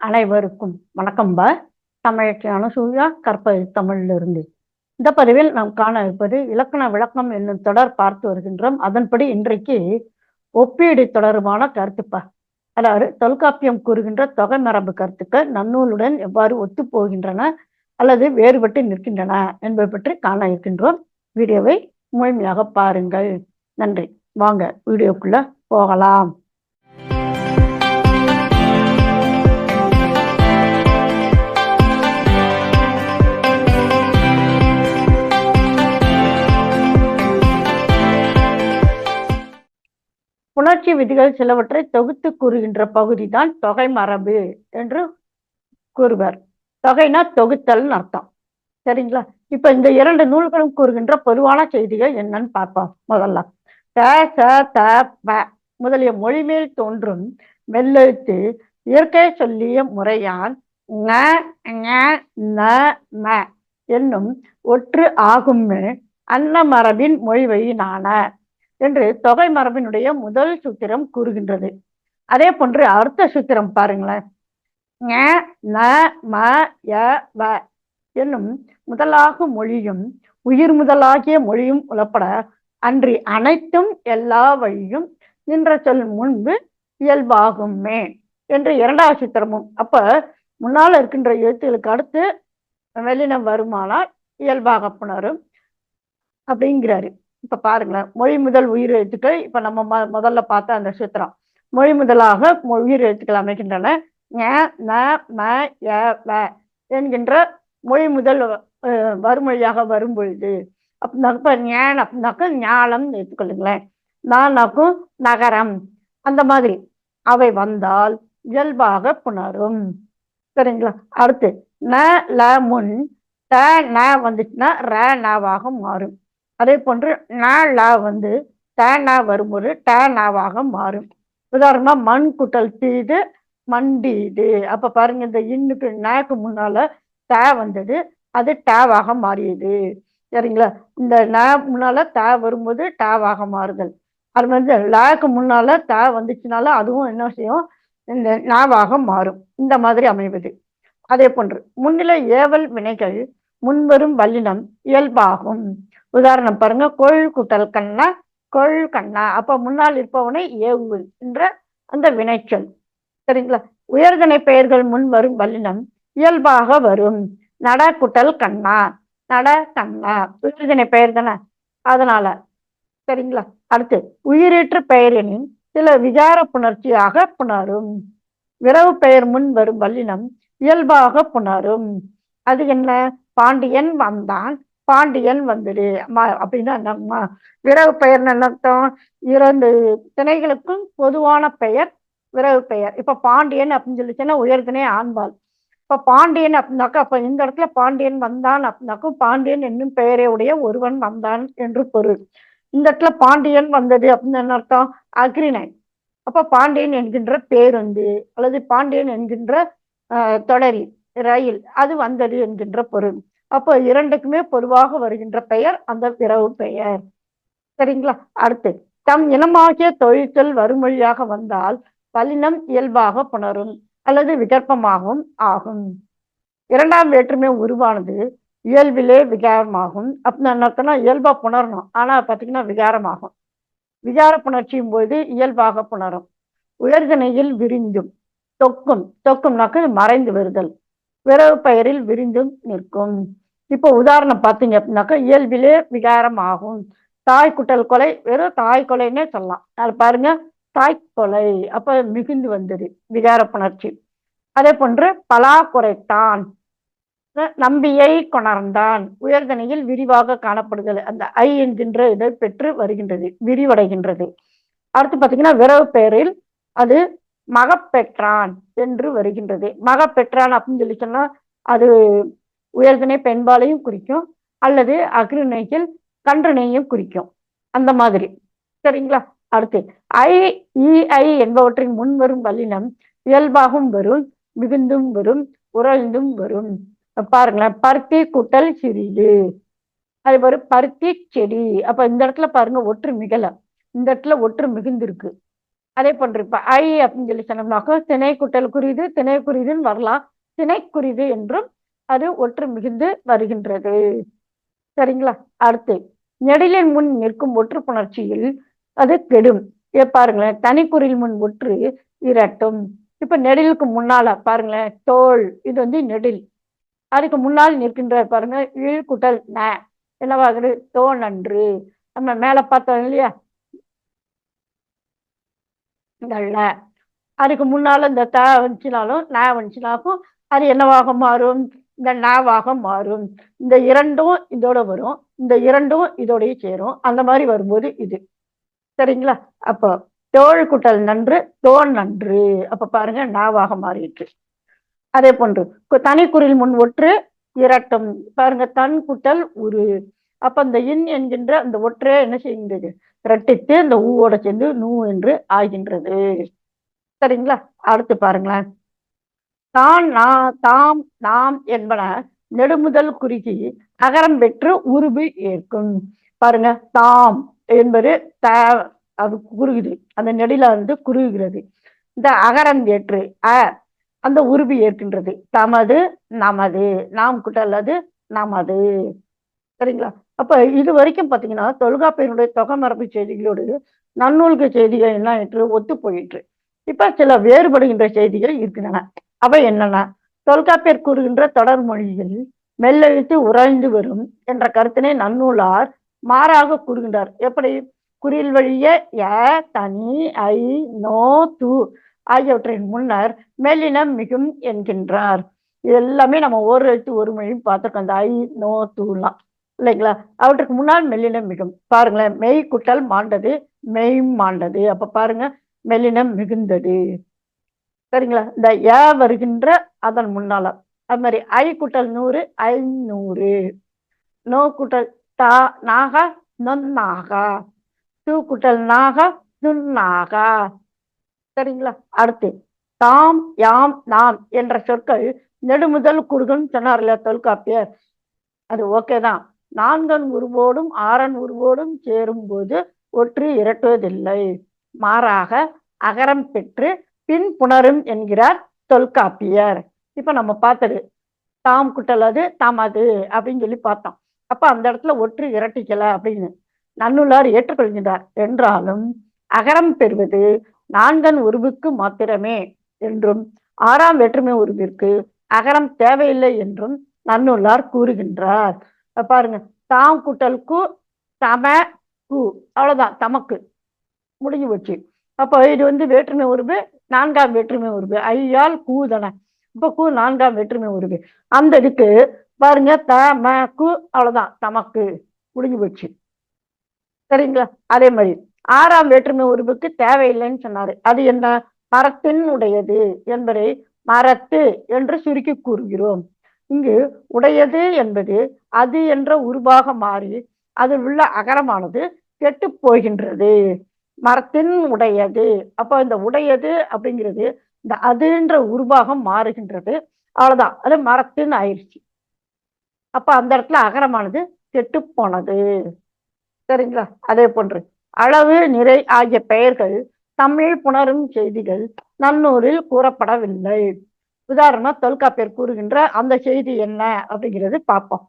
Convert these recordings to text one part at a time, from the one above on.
அனைவருக்கும் வணக்கம்பா தமிழச்சியான சூர்யா கற்பது தமிழிலிருந்து. இந்த பதிவில் நாம் காண இருப்பது இலக்கண விளக்கம் என்னும் தொடர் பார்த்து வருகின்றோம். அதன்படி இன்றைக்கு ஒப்பீடு தொடர்பான கருத்துப்பா அதாவது தொல்காப்பியம் கூறுகின்ற தொகை மரபு கருத்துக்கள் நன்னூலுடன் எவ்வாறு ஒத்து போகின்றன அல்லது வேறுபட்டு நிற்கின்றன என்பதை பற்றி காண இருக்கின்றோம். வீடியோவை முழுமையாக பாருங்கள். நன்றி. வாங்க வீடியோக்குள்ள போகலாம். புணர்ச்சி விதிகள் சிலவற்றை தொகுத்து கூறுகின்ற பகுதி தான் தொகை மரபு என்று கூறுவர். தொகைனா தொகுத்தல்னு அர்த்தம். சரிங்களா? இப்ப இந்த இரண்டு நூல்களும் கூறுகின்ற பொதுவான செய்திகள் என்னன்னு பார்ப்போம் முதல்ல. த ச த ப முதலிய மொழிமேல் தோன்றும் மெல்லெழுத்து இயற்கை சொல்லிய முறையால் ங ந ம என்னும் ஒற்று ஆகும் அன்ன மரபின் என்று தொகை மரபினுடைய முதல் சூத்திரம் கூறுகின்றது. அதே போன்று அர்த்த சூத்திரம் பாருங்களேன். ந ம ய வ என்னும் முதலாக மொழியும் உயிர் முதலாகிய மொழியும் உலப்பட அன்றி அனைத்தும் எல்லா வழியும் நின்ற சொல் முன்பு இயல்பாகுமே என்று இரண்டாவது சூத்திரமும். அப்ப முன்னால் இருக்கின்ற எழுத்துகளுக்கு அடுத்து வெளினம் வருமானால் இயல்பாக புணரும் அப்படிங்கிறாரு. இப்ப பாருங்களேன் மொழி முதல் உயிர் எழுத்துக்கள் இப்ப நம்ம ம முதல்ல பார்த்த அந்த சூத்திரம். மொழி முதலாக உயிர் எழுத்துக்கள் அமைக்கின்றன ய என்கின்ற மொழி முதல் வறுமொழியாக வரும் பொழுது அப்படின்னாக்க இப்போ ஞான் அப்படின்னாக்க ஞானம் எடுத்துக்கொள்ளுங்களேன். நானாக்கும் நகரம். அந்த மாதிரி. அவை வந்தால் இயல்பாக புணரும். சரிங்களா? அடுத்து ந ல முன் த ந வந்துச்சுன்னா ர நவாக மாறும். அதே போன்று நா லா வந்து த ந வரும்போது ட நவாக மாறும். உதாரணமாக மண் குட்டல் தீது மண்டீது. அப்போ பாருங்க இந்த இன்னுக்கு நாக்கு முன்னால த வந்தது அது டேவாக மாறியது. சரிங்களா? இந்த நா முன்னால த வரும்போது டேவாக மாறுதல். அது வந்து லேக்கு முன்னால த வந்துச்சுனால அதுவும் என்ன செய்யும்? இந்த நாவாக மாறும். இந்த மாதிரி அமைவது. அதே போன்று முன்னிலை ஏவல் வினைகள் முன்வரும் வல்லினம் இயல்பாகும். உதாரணம் பாருங்க கொள் குட்டல் கண்ணா கொள் கண்ணா. அப்ப முன்னால் இருப்பவனை ஏவு என்ற அந்த வினைச்சொல். சரிங்களா? உயர்தனை பெயர்கள் முன் வரும் வல்லினம் இயல்பாக வரும். நட குட்டல் கண்ணா நட கண்ணா. உயர்தனை பெயர் தானே? அதனால சரிங்களா? அடுத்து உயிரேற்று பெயரினின் சில விகார புணர்ச்சியாக புணரும். விரவு பெயர் முன் வரும் வல்லினம் இயல்பாக புணரும். அது என்ன? பாண்டியன் வந்தான். பாண்டியன் வந்துடு அப்படின்னா நம்ம விரவு பெயர் அர்த்தம்? இரண்டு திணைகளுக்கும் பொதுவான பெயர் விரவு பெயர். இப்ப பாண்டியன் அப்படின்னு சொல்லிச்சுன்னா உயர்திணை ஆண்பால் இப்ப பாண்டியன் அப்படின்னாக்கா அப்ப இந்த இடத்துல பாண்டியன் வந்தான் அப்படின்னாக்கும் பாண்டியன் என்னும் பெயரே உடைய ஒருவன் வந்தான் என்று பொருள். இந்த இடத்துல பாண்டியன் வந்தது அப்படின்னு என்ன அர்த்தம்? அக்ரிணை. அப்ப பாண்டியன் என்கின்ற பேருந்து அல்லது பாண்டியன் என்கின்ற தொடரி ரயில் அது வந்தது என்கின்ற பொருள். அப்போ இரண்டுக்குமே பொதுவாக வருகின்ற பெயர் அந்த பிறவு பெயர். சரிங்களா? அடுத்து தம் இனமாகிய தொழிற்சொல் வறுமொழியாக வந்தால் வல்லினம் இயல்பாக புணரும் அல்லது விகற்பமாகவும் ஆகும். இரண்டாம் வேற்றுமை உருவானது இயல்பிலே விகாரமாகும். அப்படின்னு இயல்பா புணரணும். ஆனா பாத்தீங்கன்னா விகாரமாகும். விகார புணர்ச்சியும் போது இயல்பாக புணரும். உயர்தனையில் விரிந்தும் தொக்கும். தொக்கும்னாக்க மறைந்து வருதல். விரவு பெயரில் விரிந்தும் நிற்கும். இப்போ உதாரணம் பார்த்தீங்க அப்படின்னாக்கா இயல்பிலே விகாரம் ஆகும் தாய் குட்டல் கொலை வெறும் தாய் கொலைன்னே சொல்லலாம். அது பாருங்க தாய் கொலை. அப்போ மிகுந்து வந்தது விகார புணர்ச்சி. அதே போன்று பலா குறைத்தான் நம்பியை கொணர்ந்தான். உயர்தனையில் விரிவாக காணப்படுதல். அந்த ஐ என்கின்ற இதை பெற்று வருகின்றது விரிவடைகின்றது. அடுத்து பார்த்தீங்கன்னா விரவு பெயரில் அது மகப்பெற்றான் என்று வருகின்றது. மகப்பெற்றான் அப்படின்னு சொல்லி சொன்னா அது உயர்திணை பெண்பாலையும் குறிக்கும் அல்லது அக்ரிணையில் கன்றுணையும் குறிக்கும். அந்த மாதிரி. சரிங்களா? அடுத்து ஐ இ ஐ என்பவற்றின் முன் வரும் வல்லினம் இயல்பாகவும் வரும் மிகுந்தும் வரும் உறழ்ந்தும் வரும். பாருங்களேன் பருத்தி குட்டல் சிறிது. அது வரும் பருத்தி செடி. அப்ப இந்த இடத்துல பாருங்க ஒற்று மிகல. இந்த இடத்துல ஒற்று மிகுந்திருக்கு. அதே போன்று இப்ப ஐ அப்படின்னு சொல்லி சொன்னோம்னாக்கா திணை குட்டல் குறிது திணை குறிதுன்னு வரலாம். திணை குறிது என்றும் அது ஒற்று மிகுந்து வருகின்றது. சரிங்களா? அடுத்து நெடிலின் முன் நிற்கும் ஒற்று புணர்ச்சியில் அது கெடும். பாருங்களேன் தனிக்குறில் முன் ஒற்று இரட்டும். இப்ப நெடிலுக்கு முன்னால பாருங்களேன் தோல் இது வந்து நெடில். அதுக்கு முன்னால் நிற்கின்ற பாருங்க இழுக்குட்டல் ந. என்னவாகுது தோல் நன்று நம்ம மேல பார்த்தோம் இல்லையா? நல்ல அதுக்கு முன்னால இந்த த வந்துச்சுனாலும் ந வந்துச்சுனாக்கும் அது என்னவாக மாறும்? இந்த நாவாக மாறும். இந்த இரண்டும் இதோட வரும். இந்த இரண்டும் இதோடய சேரும். அந்த மாதிரி வரும்போது இது. சரிங்களா? அப்போ தோல் குட்டல் நன்று தோல் நன்று. அப்ப பாருங்க நாவாக மாறிட்டு அதே போன்று தனிக்குறில் முன் ஒற்று இரட்டும். பாருங்க தன் குட்டல் உரு. அப்ப அந்த இன் என்கின்ற அந்த ஒற்றே என்ன செய்கின்றது? இரட்டித்து இந்த ஊவோட சேர்ந்து நூ என்று ஆகின்றது சரிங்களா? அடுத்து பாருங்களேன். தான் நான் தாம் நாம் என்பன நெடுமுதல் குறுகி அகரம் பெற்று உருபு ஏற்கும். பாருங்க தாம் என்பது த அது குறுகுது. அந்த நெடில வந்து குறுகுகிறது. இந்த அகரம் ஏற்று அ அந்த உருபு ஏற்கின்றது. தமது நமது. நாம் கிட்ட அல்லது நமது. சரிங்களா? அப்ப இது வரைக்கும் பாத்தீங்கன்னா தொல்காப்பியனுடைய தொகை மரபு செய்திகளோடு நன்னூல்கு செய்திகள் என்ன என்று ஒத்து போயிற்று. இப்ப சில வேறுபடுகின்ற செய்திகள் இருக்கின்றன. அவை என்னன்னா தொல்காப்பியர் கூறுகின்ற தொடர் மொழியில் மெல்லெழுத்து உறைந்து வரும் என்ற கருத்தினை நன்னூலார் மாறாக கூறுகின்றார். எப்படி? குறில் வழிய ய தனி ஐ நோ து ஆகியவற்றின் முன்னர் மெல்லினம் மிகும் என்கின்றார். இது எல்லாமே நம்ம ஒரு எழுத்து ஒரு மொழியும் பார்த்துருக்கோம். அந்த ஐ நோ தூலாம். இல்லைங்களா? அவற்றுக்கு முன்னால் மெல்லினம் மிகும். பாருங்களேன். மெய் குட்டல் மாண்டது மெய் மாண்டது. அப்ப பாருங்க. மெல்லினம் மிகுந்தது. சரிங்களா? இந்த ஏ வருகின்ற அதன் முன்னால. அது மாதிரி ஐ குட்டல் நூறு ஐநூறு நோ குட்டல் தா நாகா நொன்னாகா டூ குட்டல் நாகா நுண்ணாகா சரிங்களா? அடுத்து தாம் யாம் நாம் என்ற சொற்கள் நெடுமுதல் குறுகன்னு சொன்னார் இல்லையா தொல்காப்பியர்? அது ஓகே தான். நான்கன் உருவோடும் ஆறன் உருவோடும் சேரும்போது ஒற்று இரட்டுவதில்லை. மாறாக அகரம் பெற்று பின் புணரும் என்கிறார் தொல்காப்பியர். இப்ப நம்ம பார்த்தது தாம் குட்டலது தமது அப்படின்னு சொல்லி பார்த்தோம். அப்ப அந்த இடத்துல ஒற்று இரட்டிக்கல அப்படின்னு நன்னுள்ளார் ஏற்றுக்கொள்கின்றார். என்றாலும் அகரம் பெறுவது நான்கன் உருவுக்கு மாத்திரமே என்றும் ஆறாம் வேற்றுமை உருவிற்கு அகரம் தேவையில்லை என்றும் நன்னுள்ளார் கூறுகின்றார். பாருங்க தாம் குட்டல் கு தம கு அவ்வளவுதான் தமக்கு. முடிஞ்சு போச்சு. அப்போ இது வந்து வேற்றுமை உருவு நான்காம் வேற்றுமை உருவு ஐயால் கூதன இப்ப கூ நான்காம் வேற்றுமை உருவு அந்த இதுக்கு பாருங்க த ம கு அவ்வளவுதான். தமக்கு. முடிஞ்சு போச்சு. சரிங்களா? அதே மாதிரி. ஆறாம் வேற்றுமை உருவுக்கு தேவையில்லைன்னு சொன்னாரு. அது என்ன? மரத்தின் உடையது என்பதை மரத்து என்று சுருக்கி கூறுகிறோம். இங்கு உடையது என்பது அது என்ற உருவாக மாறி அதில் உள்ள அகரமானது கெட்டு போகின்றது. மரத்தின் உடையது. அப்போ இந்த உடையது அப்படிங்கிறது இந்த அதுன்ற உருவாகம் மாறுகின்றது. அவ்வளவுதான். அது மரத்தின் ஆயிடுச்சு. அப்ப அந்த இடத்துல அகரமானது கெட்டு போனது சரிங்களா? அதே போன்று அளவு நிறை ஆகிய பெயர்கள் தமிழ் புணரும் செய்திகள் நன்னூரில் கூறப்படவில்லை. உதாரணமா தொல்காப்பியர் கூறுகின்ற அந்த செய்தி என்ன அப்படிங்கிறது பார்ப்போம்.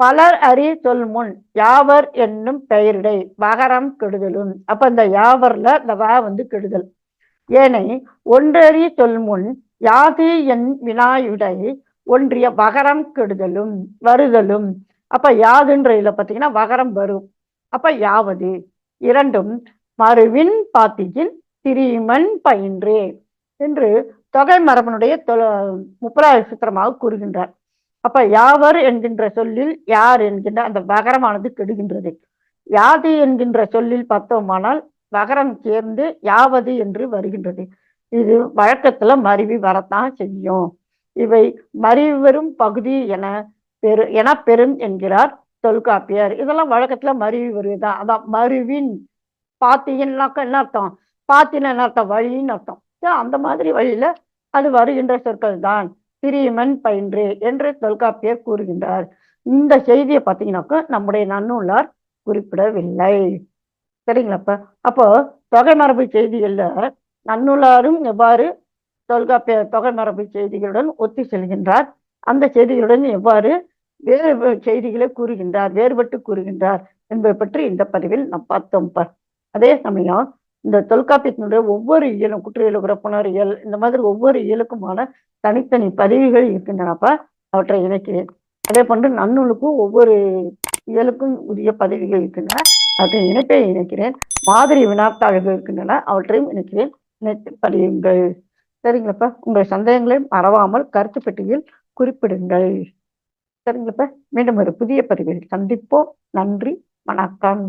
பலர் அறி சொல் முன் யாவர் என்னும் பெயரிடை வகரம் கெடுதலும் அப்ப இந்த யாவர்ல இந்த வா வந்து கெடுதல். ஏனை ஒன்றறி சொல் முன் யாது என் வினாயுடை ஒன்றிய வகரம் கெடுதலும் வருதலும். அப்ப யாதுன்ற இதுல பாத்தீங்கன்னா வகரம் வரும். அப்ப யாவது. இரண்டும் மறுவின் பாத்தியின் திரிமன் பயின்றே என்று தொகை மரபனுடைய முப்பதாவது சித்திரமாக கூறுகின்றார். அப்ப யாவர் என்கின்ற சொல்லில் யார் என்கின்ற அந்த வகரமானது கெடுகின்றது. யாது என்கின்ற சொல்லில் பார்த்தோமானால் வகரம் சேர்ந்து யாவது என்று வருகின்றது. இது வழக்கத்துல மருவி வரத்தான் செய்யும். இவை மருவி வரும் பகுதி என பெரு என பெரும் என்கிறார் தொல்காப்பியர். இதெல்லாம் வழக்கத்துல மருவி வருவதுதான் அதான் மருவின் பாத்தியன்னாக்க என்ன அர்த்தம்? பாத்தின என்ன அர்த்தம்? வழின்னு அர்த்தம். அந்த மாதிரி வழியில அது வருகின்ற சொற்கள் தான் திரியமன் பயின்று என்று தொல்காப்பியர் கூறுகின்றார். இந்த செய்தியை பார்த்தீங்கன்னாக்க நம்முடைய நன்னூலார் குறிப்பிடவில்லை. சரிங்களாப்பா அப்போ? தொகை மரபு செய்திகள்ல நன்னூலாரும் எவ்வாறு தொல்காப்பிய தொகை மரபு செய்திகளுடன் ஒத்தி செல்கின்றார்? அந்த செய்திகளுடன் எவ்வாறு வேறு செய்திகளை கூறுகின்றார் வேறுபட்டு கூறுகின்றார் என்பதை பற்றி இந்த பதிவில் நாம் பார்த்தோம் அதே சமயம் இந்த தொல்காப்பியத்தினுடைய ஒவ்வொரு இயலும் குற்றியல் உறப்புணர் இயல் இந்த மாதிரி ஒவ்வொரு இயலுக்குமான தனித்தனி பதிவுகள் இருக்கின்றனப்ப அவற்றை இணைக்கிறேன். அதே போன்று நன்னூலுக்கும் ஒவ்வொரு இயலுக்கும் உரிய பதவிகள் இருக்கின்றன. அவற்றை இணைப்பை இணைக்கிறேன். மாதிரி வினாத்தாள்கள் இருக்கின்றன. அவற்றையும் இணைக்கிறேன். இணைத்து பதியுங்கள். சரிங்களப்பா? உங்கள் சந்தேகங்களை மறவாமல் கருத்து பெட்டியில் குறிப்பிடுங்கள். சரிங்களப்பா? மீண்டும் ஒரு புதிய பதிவில் சந்திப்போம். நன்றி. வணக்கம்.